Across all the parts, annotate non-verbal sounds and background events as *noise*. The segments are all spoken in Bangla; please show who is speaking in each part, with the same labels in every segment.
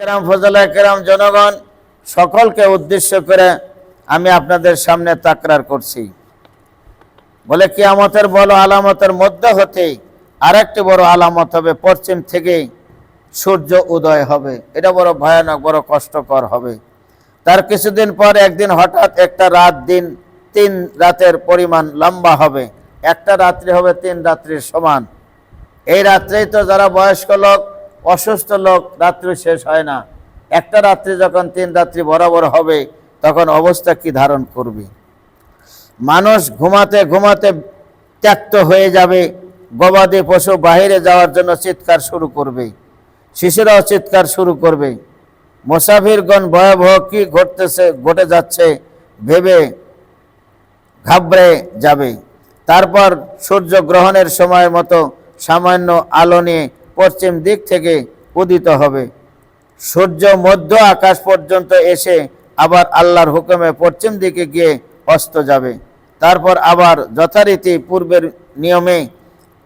Speaker 1: কেরাম, ফজলা কেরাম, জনগণ, সকলকে উদ্দেশ্য করে আমি আপনাদের সামনে তাকরার করছি। বলে কিয়ামতের বড় আলামতের মধ্যে হতে আরেকটি বড় আলামত হবে, পশ্চিম থেকে সূর্য উদয় হবে। এটা বড় ভয়ানক, বড় কষ্টকর হবে। তার কিছুদিন পর একদিন হঠাৎ একটা রাত দিন, তিন রাতের পরিমাণ লম্বা হবে। একটা রাত্রি হবে তিন রাত্রির সমান। এই রাত্রেই তো যারা বয়স্ক লোক অসুস্থ লোক রাত্রি শেষ হয় না। একটা রাত্রি যখন তিন রাত্রি বরাবর হবে, তখন অবস্থা কি ধারণ করবে? মানুষ ঘুমাতে ঘুমাতে ত্যক্ত হয়ে যাবে। গবাদি পশু বাইরে যাওয়ার জন্য চিৎকার শুরু করবে। শিশুরাও চিৎকার শুরু করবে। মুসাফিরগণ ভয়াবহ কি ঘটতেছে, ঘটে যাচ্ছে ভেবে ঘাবড়ে যাবে। তারপর সূর্য গ্রহণের সময় মতো সামান্য আলো নিয়ে পশ্চিম দিক থেকে উদিত হবে। সূর্য মধ্য আকাশ পর্যন্ত এসে আবার আল্লাহর হুকুমে পশ্চিম দিকে গিয়ে অস্ত যাবে। তারপর আবার যথারীতি পূর্বের নিয়মে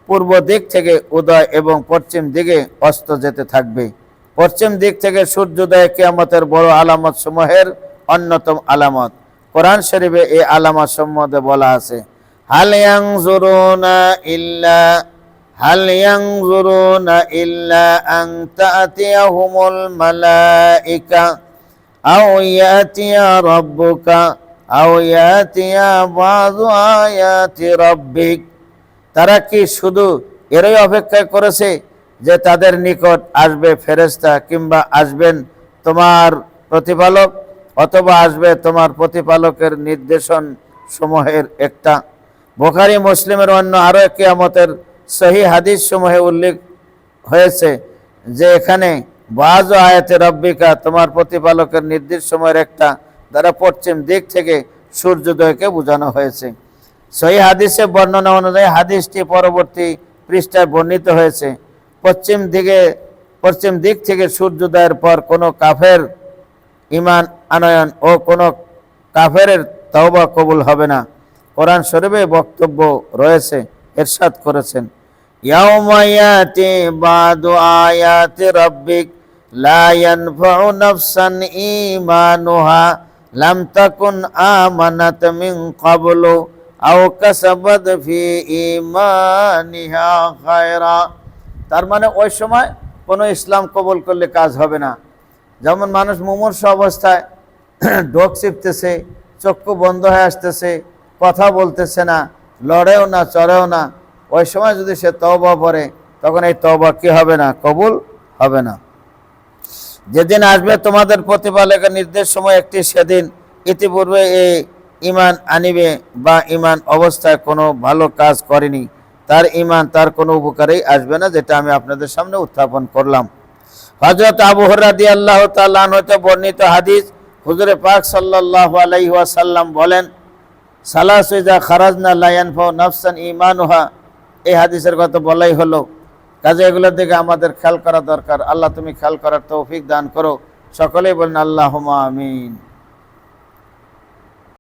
Speaker 1: পূর্ব দিক থেকে উদয় এবং পশ্চিম দিকে অস্ত যেতে থাকবে। পশ্চিম দিক থেকে সূর্যোদয় কিয়ামতের বড় আলামত সমূহের অন্যতম আলামত। কোরআন শরীফে এই আলামত সম্বন্ধে বলা আছে, হাল ইয়ানজুরুনা ইল্লা হাল ইয়ানজুরুনা ইল্লা আন তা'তিয়াহুমুল মালাইকা আও ইয়াতিয়া রাব্বুকা আও ইয়াতিয়া বাযু আয়াতি রাব্বিক তারা কি শুধু এরই অপেক্ষা করেছে যে তাদের নিকট আসবে ফেরেস্তা কিংবা আসবেন তোমার প্রতিপালক অথবা আসবে তোমার প্রতিপালকের নির্দেশন সমূহের একটা? বোখারি, মুসলিমের অন্য আরও কিয়ামতের সহি হাদিস সমূহে উল্লেখ হয়েছে যে এখানে বাজ আয়াতে রব্বিকা তোমার প্রতিপালকের নির্দেশ সময়ের একটা দ্বারা পশ্চিম দিক থেকে সূর্যোদয়কে বোঝানো হয়েছে। সহি হাদিসে বর্ণনা অনুযায়ী হাদিসটি পরবর্তী পৃষ্ঠায় বর্ণিত হয়েছে। পশ্চিম দিকে, পশ্চিম দিক থেকে সূর্যোদয়ের পর কোনো কাফের ইমান আনয়ন ও কোনো কাফের তওবা কবুল হবে না। কোরআন শরীফে বক্তব্য রয়েছে, এরশাদ করেছেন। ইয়াতি বাদু আয়াতি রাব্বিক, লা ইয়ানফাউ নাফসান ঈমানুহা, লাম তাকুন আমানাত মিন ক্বাবলু, আও কাসাবাত ফি ঈমানিহা খায়রা। তার মানে ওই সময় কোনো ইসলাম কবুল করলে কাজ হবে না। যেমন মানুষ মুমূর্ষ অবস্থায় *clears throat* ডোক চিপতেছে, চক্ষু বন্ধ হয়ে আসতেছে, কথা বলতেছে না, লড়েও না, চড়েও না ওই সময় যদি সে তওবা পড়ে, তখন এই তওবা কি হবে না? কবুল হবে না। যেদিন আসবে তোমাদের প্রতিপালকের নির্দেশ সময় একটি সেদিন ইতিপূর্বে এই ইমান আনিবে বা ইমান অবস্থায় কোনো ভালো কাজ করেনি, তার ইমান তার কোনো উপকারেই আসবে না, যেটা আমি আপনাদের সামনে উত্থাপন করলাম। হজরত আবু হরাদি আল্লাহ তাল্লাহ হতে বর্ণিত হাদিস, হুজুরে পাক সাল্লাহ আলাইহি ওয়াসাল্লাম বলেন, সালাসা খারাজনা লায়ানফা নফসান ইমানুহা এই হাদিসের কথা বলাই হলো, কাজে এগুলোর দিকে আমাদের খেয়াল করা দরকার। আল্লাহ তুমি খেয়াল করার তৌফিক দান করো। সকলেই বলেন আল্লাহ আমিন।